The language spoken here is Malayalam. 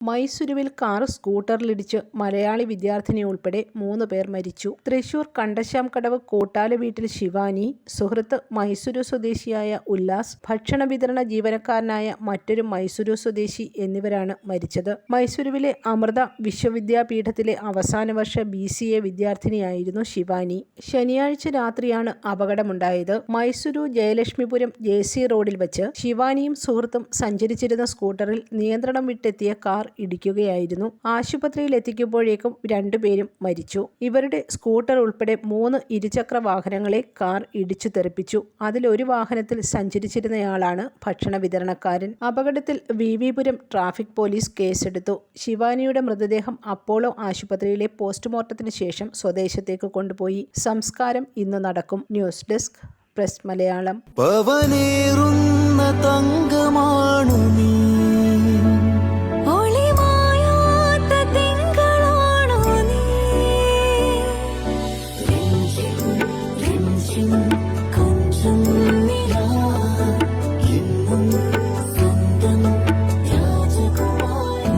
മൈസുരുവിൽ കാർ സ്കൂട്ടറിലിടിച്ച് മലയാളി വിദ്യാർത്ഥിനി ഉൾപ്പെടെ മൂന്ന് പേർ മരിച്ചു. തൃശൂർ കണ്ടശ്ശാംകടവ് കൂട്ടാല വീട്ടിൽ ശിവാനി സുഹൃത്ത് മൈസൂരു സ്വദേശിയായ ഉല്ലാസ് ഭക്ഷണ വിതരണ ജീവനക്കാരനായ മറ്റൊരു മൈസൂരു സ്വദേശി എന്നിവരാണ് മരിച്ചത്. മൈസൂരുവിലെ അമൃത വിശ്വവിദ്യാപീഠത്തിലെ അവസാന വർഷ ബി സി എ വിദ്യാർത്ഥിനിയായിരുന്നു ശിവാനി. ശനിയാഴ്ച രാത്രിയാണ് അപകടമുണ്ടായത്. മൈസൂരു ജയലക്ഷ്മിപുരം ജെ സി റോഡിൽ വച്ച് ശിവാനിയും സുഹൃത്തും സഞ്ചരിച്ചിരുന്ന സ്കൂട്ടറിൽ നിയന്ത്രണം വിട്ടെത്തിയ കാർ ഇടിക്കുകയായിരുന്നു. ആശുപത്രിയിൽ എത്തിക്കുമ്പോഴേക്കും രണ്ടുപേരും മരിച്ചു. ഇവരുടെ സ്കൂട്ടർ ഉൾപ്പെടെ മൂന്ന് ഇരുചക്ര വാഹനങ്ങളെ കാർ ഇടിച്ചു തെറിപ്പിച്ചു. അതിലൊരു വാഹനത്തിൽ സഞ്ചരിച്ചിരുന്നയാളാണ് ഭക്ഷണ വിതരണക്കാരൻ. അപകടത്തിൽ വി. വിപുരം ട്രാഫിക് പോലീസ് കേസെടുത്തു. ശിവാനിയുടെ മൃതദേഹം അപ്പോളോ ആശുപത്രിയിലെ പോസ്റ്റ്മോർട്ടത്തിന് ശേഷം സ്വദേശത്തേക്ക് കൊണ്ടുപോയി. സംസ്കാരം ഇന്ന് നടക്കും. News desk press Malayalam. തങ്കമാണു